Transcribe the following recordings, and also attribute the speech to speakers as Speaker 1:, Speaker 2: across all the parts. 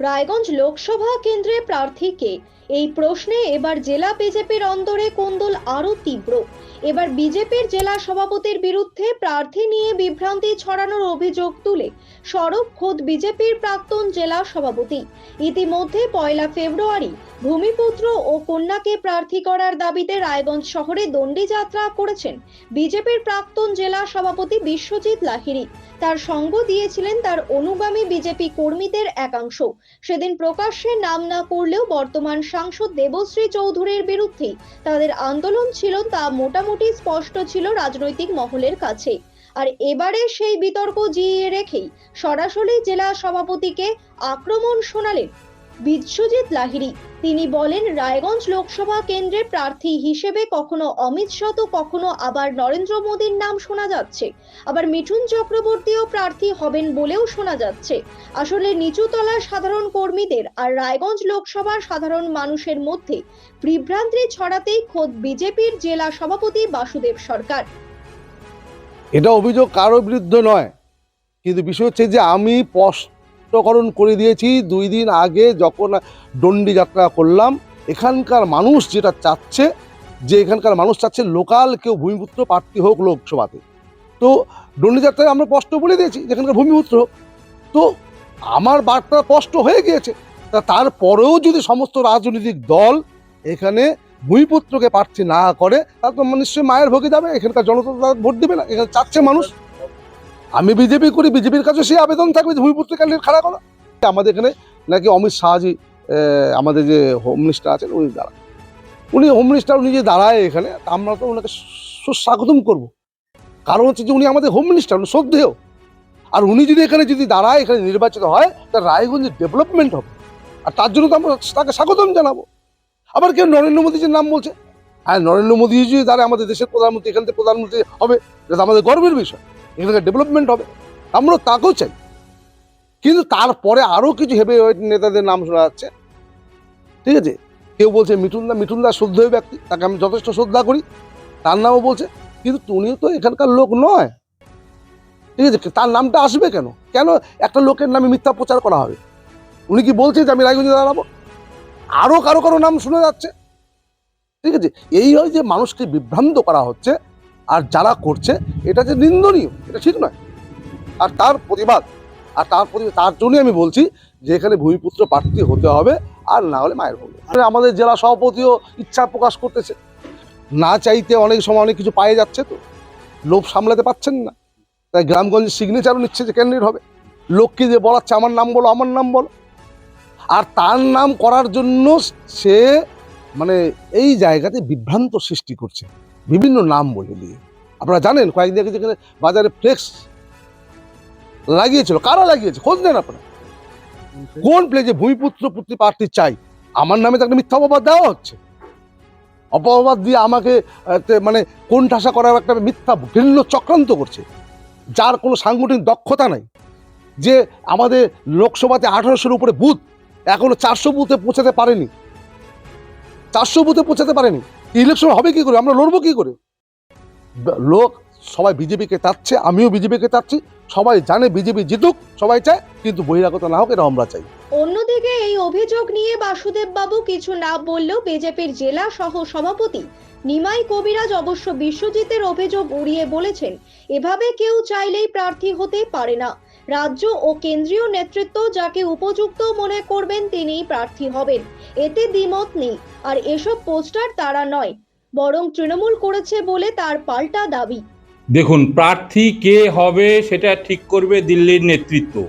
Speaker 1: রায়গঞ্জ লোকসভা কেন্দ্রে প্রার্থীকে এই প্রশ্নে এবার জেলা বিজেপির অন্দরে কোন্দল আরও তীব্র। এবার বিজেপির জেলা সভাপতির বিরুদ্ধে প্রার্থী নিয়ে বিভ্রান্তি ছড়ানোর অভিযোগ তুলে সরব খোদ বিজেপির প্রাক্তন জেলা সভাপতি। ইতিমধ্যে পয়লা ফেব্রুয়ারি ভূমিপুত্র ও কন্যাকে প্রার্থী করার দাবিতে রায়গঞ্জ শহরে দণ্ডি যাত্রা করেছেন বিজেপির প্রাক্তন জেলা সভাপতি বিশ্বজিৎ লাহিড়ী। তার সঙ্গ দিয়েছিলেন তার অনুগামী বিজেপি কর্মীদের একাংশ। সেদিন প্রকাশ্যে নাম না করলেও বর্তমান সাংসদ দেবশ্রী চৌধুরীর বিরুদ্ধে তাদের আন্দোলন ছিল তা মোটামুটি স্পষ্ট ছিল রাজনৈতিক মহলের কাছে। আর এবারে সেই বিতর্ক জিইয়ে রেখেই সরাসরি জেলা সভাপতিকে আক্রমণ শোনালেন বিশ্বজিৎ লাহিড়ী। তিনি বলেন, রায়গঞ্জ লোকসভা কেন্দ্রের প্রার্থী হিসেবে কখনো অমিত শাহ তো কখনো আবার নরেন্দ্র মোদীর নাম শোনা যাচ্ছে। আবার মিঠুন চক্রবর্তীও প্রার্থী হবেন বলেও শোনা যাচ্ছে। আসলে নিচুতলার সাধারণ কর্মীদের আর রায়গঞ্জ লোকসভার সাধারণ মানুষের মধ্যে বিভ্রান্তি ছড়াতেই খোদ বিজেপির জেলা সভাপতি বাসুদেব সরকার।
Speaker 2: এটা অভিযোগ কারও বিরুদ্ধে নয়। কিন্তু বিষয় হচ্ছে যে আমি স্পষ্টকরণ করে দিয়েছি। দুই দিন আগে যখন দণ্ডি যাত্রা করলাম, এখানকার মানুষ যেটা চাচ্ছে, যে এখানকার মানুষ চাচ্ছে লোকাল কেউ ভূমিপুত্র, প্রার্থী হোক লোকসভাতে। তো দণ্ডি যাত্রায় আমরা স্পষ্ট বলে দিয়েছি যেখানকার ভূমিপুত্র। তো আমার বার্তা স্পষ্ট হয়ে গিয়েছে। তা তারপরেও যদি সমস্ত রাজনৈতিক দল এখানে ভূমিপুত্রকে প্রার্থী না করে তার তো নিশ্চয়ই মায়ের ভোগে যাবে। এখানকার জনতা ভোট দেবে না। এখানে চাচ্ছে মানুষ। আমি বিজেপি করি, বিজেপির কাছে সেই আবেদন থাকবে ভূমিপুত্র ক্যান্ডিডেট খাড়া করা। আমাদের এখানে নাকি অমিত শাহজি আমাদের যে হোম মিনিস্টার আছেন, উনি দাঁড়ান। উনি হোম মিনিস্টার, উনি যে দাঁড়ায় এখানে আমরা তো ওনাকে সুস্বাগতম করব। কারণ হচ্ছে যে উনি আমাদের হোম মিনিস্টার, উনি শ্রদ্ধেয়। আর উনি যদি এখানে যদি দাঁড়ায়, এখানে নির্বাচিত হয়, তা রায়গঞ্জের ডেভেলপমেন্ট হবে। আর তার জন্য তো আমরা তাকে স্বাগতম জানাব। আবার কেউ নরেন্দ্র মোদীজির নাম বলছে? হ্যাঁ নরেন্দ্র মোদী যদি দাঁড়ায়, আমাদের দেশের প্রধানমন্ত্রী, এখান থেকে প্রধানমন্ত্রী হবে, এটা আমাদের গর্বের বিষয়। এখানকার ডেভেলপমেন্ট হবে আমরা তাকেও চাই। কিন্তু তারপরে আরও কিছু হেভি নেতাদের নাম শোনা যাচ্ছে। ঠিক আছে? কেউ বলছে মিঠুনদা মিঠুনদা শ্রদ্ধেয় ব্যক্তি, তাকে আমি যথেষ্ট শ্রদ্ধা করি। তার নামও বলছে। কিন্তু উনিও তো এখানকার লোক নয়। ঠিক আছে? তার নামটা আসবে কেন? কেন একটা লোকের নামে মিথ্যা প্রচার করা হবে? উনি কি বলছে যে আমি রায়গঞ্জে দাঁড়াবো? আরও কারও কারও নাম শোনা যাচ্ছে। ঠিক আছে? এই হয় যে মানুষকে বিভ্রান্ত করা হচ্ছে। আর যারা করছে, এটা যে নিন্দনীয়, এটা ঠিক নয়। আর তার প্রতিবাদ, আর তার প্রতি তার জন্যই আমি বলছি যে এখানে ভূমিপুত্র প্রার্থী হতে হবে, আর না হলে মায়ের আর আমাদের জেলা সভাপতিও ইচ্ছা প্রকাশ করতেছে। না চাইতে অনেক সময় অনেক কিছু পায়ে যাচ্ছে তো। লোভ সামলাতে পারছেন না। তাই গ্রামগঞ্জের সিগনেচারও নিচ্ছে যে ক্যান্ডিডেট হবে। লোককে যে বলাচ্ছে, আমার নাম বলো, আমার নাম বলো। আর তার নাম করার জন্য সে মানে এই জায়গাতে বিভ্রান্ত সৃষ্টি করছে। বিভিন্ন নাম বলে দিয়ে আপনারা জানেন, কয়েকদিন আগে যেখানে বাজারে ফ্লেক্স লাগিয়েছিল, কারা লাগিয়েছে? খোঁজ নেন আপনারা। কোন প্লেজে ভূমিপুত্র পুত্রী প্রার্থী চাই? আমার নামে তো একটা মিথ্যা অপবাদ দেওয়া হচ্ছে। অপবাদ দিয়ে আমাকে মানে কোন ঠাসা করার একটা মিথ্যা ঘৃণ্য চক্রান্ত করছে। যার কোনো সাংগঠনিক দক্ষতা নাই। যে আমাদের লোকসভাতে আঠারোশোর উপরে বুথ, এখনও চারশো বুথে পৌঁছাতে পারেনি। চারশো বুথে পৌঁছাতে পারেনি। ইলেকশন হবে কি করে? আমরা লড়বো কি করে? লোক সবাই বিজেপিকে চাচ্ছে, আমিও বিজেপিকে চাচ্ছি। সবাই জানে বিজেপি জিতুক, সবাই চায়, কিন্তু বহিরাগত না হোক, এটা আমরা চাই।
Speaker 1: অন্যদিকে এই অভিযোগ নিয়ে বাসুদেব বাবু কিছু না বললেও বিজেপির জেলা সহ সভাপতি নিমাই কবিরাজ অবশ্য বিশ্বজিতের অভিযোগ উড়িয়ে বলেছেন, এভাবে কেউ চাইলেই প্রার্থী হতে পারে না। রাজ্য ও কেন্দ্রীয় নেতৃত্ব যাকে উপযুক্ত মনে করবেন তিনি প্রার্থী হবেন। এতে দ্বিমত নেই। আর এসব পোস্টার তারা নয়, বরং তৃণমূল করেছে বলে তার পাল্টা দাবি।
Speaker 3: দেখুন, প্রার্থী কে হবে সেটা ঠিক করবে দিল্লির নেতৃত্ব।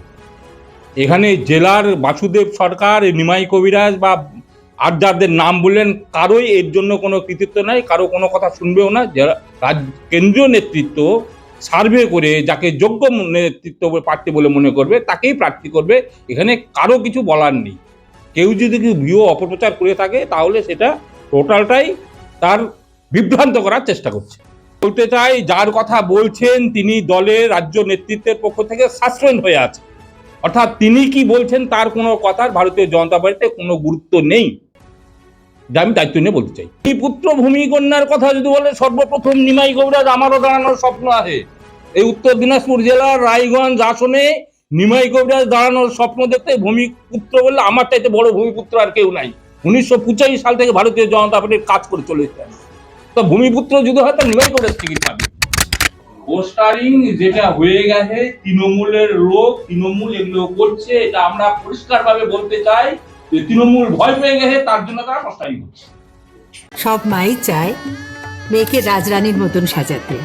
Speaker 3: এখানে জেলার বাসুদেব সরকার, নিমাই কবিরাজ বা আর যাদের নাম বললেন, কারোই এর জন্য কোনো কৃতিত্ব নাই, কারও কোনো কথা শুনবেও না। যারা কেন্দ্রীয় নেতৃত্ব সার্ভে করে যাকে যোগ্য নেতৃত্ব প্রার্থী বলে মনে করবে, তাকেই প্রার্থী করবে। এখানে কারও কিছু বলার নেই। কেউ যদি ভিউ অপপ্রচার করে থাকে, তাহলে সেটা টোটালটাই তার বিভ্রান্ত করার চেষ্টা করছে। বলতে চাই, যার কথা বলছেন, তিনি দলের রাজ্য নেতৃত্বের পক্ষ থেকে সাসপেন্ড হয়ে আছে অর্থাৎ তিনি কি বলছেন, তার কোনো কথার ভারতীয় জনতা পার্টিতে কোনো গুরুত্ব নেই। যা আমি দায়িত্ব নিয়ে বলতে চাই। এই পুত্র ভূমিকন্যার কথা যদি বলে, সর্বপ্রথম নিমাই গৌরাজ আমারও দাঁড়ানোর স্বপ্ন আছে। এই উত্তর দিনাজপুর জেলার রায়গঞ্জ আসনে নিমাই কবিরাজ দাঁড়ানোর স্বপ্ন দেখতে ভূমিপুত্র বললে, আমার চাইতে বড় ভূমিপুত্র আর কেউ নাই। উনিশশো পঁচাশি সাল থেকে ভারতীয় জনতা পার্টির কাজ করে চলেছেন তো ভূমিপুত্র যদি হয়, তো নিমাই কবিরাজ টিকিট পাবে। পোস্টারিং যেটা হয়ে গেছে, তৃণমূলের লোক, তৃণমূল এগুলো করছে, এটা আমরা পরিষ্কারভাবে বলতে চাই। তৃণমূল ভয় পেয়ে গেছে, তার জন্য তারা পোস্টারিং করছে
Speaker 4: সব মাই চায় মেয়েকে রাজরানীর মতন সাজাতে।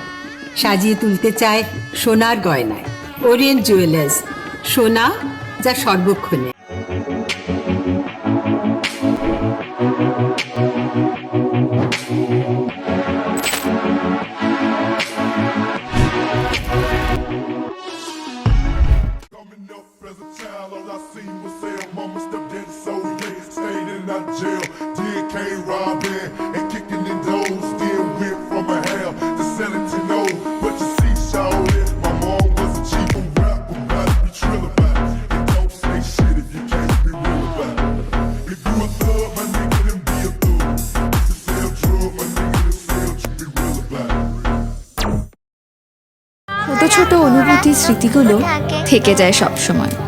Speaker 4: সাজিয়ে তুলতে চায় সোনার গয়নায়। ওরিয়েন্ট জুয়েলার্স, সোনা যা সর্বক্ষণে।
Speaker 5: Child, all I seen was sell. Mama stepped in, so yeah, stayed in that jail. Did K robbing and kicking in doors. Still went from a hell to selling to know. But you see, shawty, my mom was a chief of rap. About to be trill about it. And don't say shit if you can't be real about it. If you a thug, my nigga, then be a thug. If you sell drugs, my nigga, then sell drugs. Be real about it.
Speaker 6: ছোট ছোট অনুভূতি স্মৃতিগুলো থেকে যায় সব সময়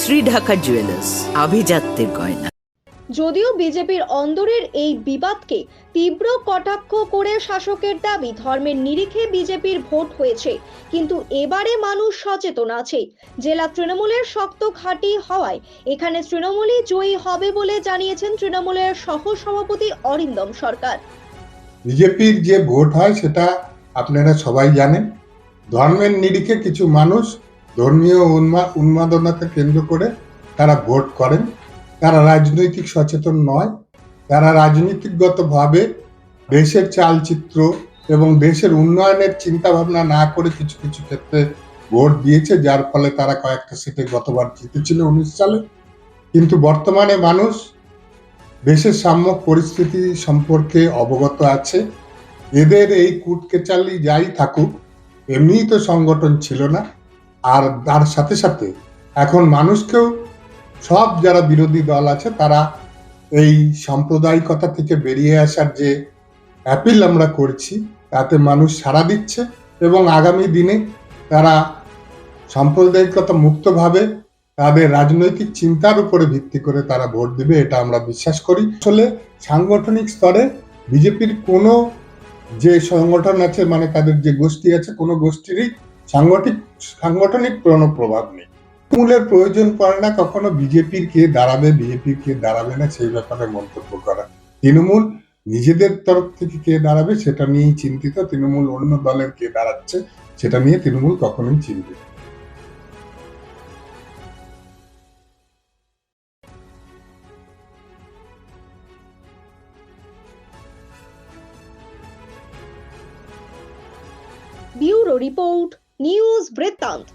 Speaker 7: Shri Dhaka jewellers আভিজাত্যের গয়না।
Speaker 1: যদিও বিজেপির অন্দরের এই বিবাদকে তীব্র কটাক্ষ করে শাসকের দাবি ধর্মের নিরিখে বিজেপির ভোট হয়েছে কিন্তু এবারে মানুষ সচেতন আছে। জেলা তৃণমূলের শক্ত ঘাঁটি হওয়ায় এখানে তৃণমূলই জয়ী হবে বলে জানিয়েছেন তৃণমূলের সহ সভাপতি অরিন্দম সরকার।
Speaker 8: বিজেপির যে ভোট হয় সেটা আপনারা সবাই জানেন। ধর্মের নিরিখে কিছু মানুষ ধর্মীয় উন্মা, উন্মাদনাকে কেন্দ্র করে তারা ভোট করেন। তারা রাজনৈতিক সচেতন নয়। তারা রাজনীতিগতভাবে দেশের চালচিত্র এবং দেশের উন্নয়নের চিন্তা ভাবনা না করে কিছু কিছু ক্ষেত্রে ভোট দিয়েছে, যার ফলে তারা কয়েকটা সিটে গতবার জিতেছিল উনিশ সালে। কিন্তু বর্তমানে মানুষ দেশের সাম্যক পরিস্থিতি সম্পর্কে অবগত আছে। এদের এই কুটকেচালি যাই থাকুক, এমনিই তো সংগঠন ছিল না। আর তার সাথে সাথে এখন মানুষকেও সব যারা বিরোধী দল আছে, তারা এই সাম্প্রদায়িকতা থেকে বেরিয়ে আসার যে অ্যাপিল আমরা করছি, তাতে মানুষ সাড়া দিচ্ছে এবং আগামী দিনে তারা সাম্প্রদায়িকতা মুক্তভাবে তাদের রাজনৈতিক চিন্তার উপরে ভিত্তি করে তারা ভোট দিবে, এটা আমরা বিশ্বাস করি। আসলে সাংগঠনিক স্তরে বিজেপির কোনো যে সংগঠন আছে মানে তাদের যে গোষ্ঠী আছে, কোনো গোষ্ঠীরই সাংগঠনিক সাংগঠনিক কোনো প্রভাব নেই। তৃণমূলের প্রয়োজন পড়ে না, কখনো বিজেপির কে দাঁড়াবে বিজেপি কে দাঁড়াবে না, সেই ব্যাপারে মন্তব্য করা। তৃণমূল নিজেদের তরফ থেকে কে দাঁড়াবে সেটা নিয়েই চিন্তিত, তৃণমূল অন্য দলের কে দাঁড়াচ্ছে সেটা নিয়ে তৃণমূল কখনোই চিন্তিত
Speaker 1: ব্যুরো রিপোর্ট News Britain.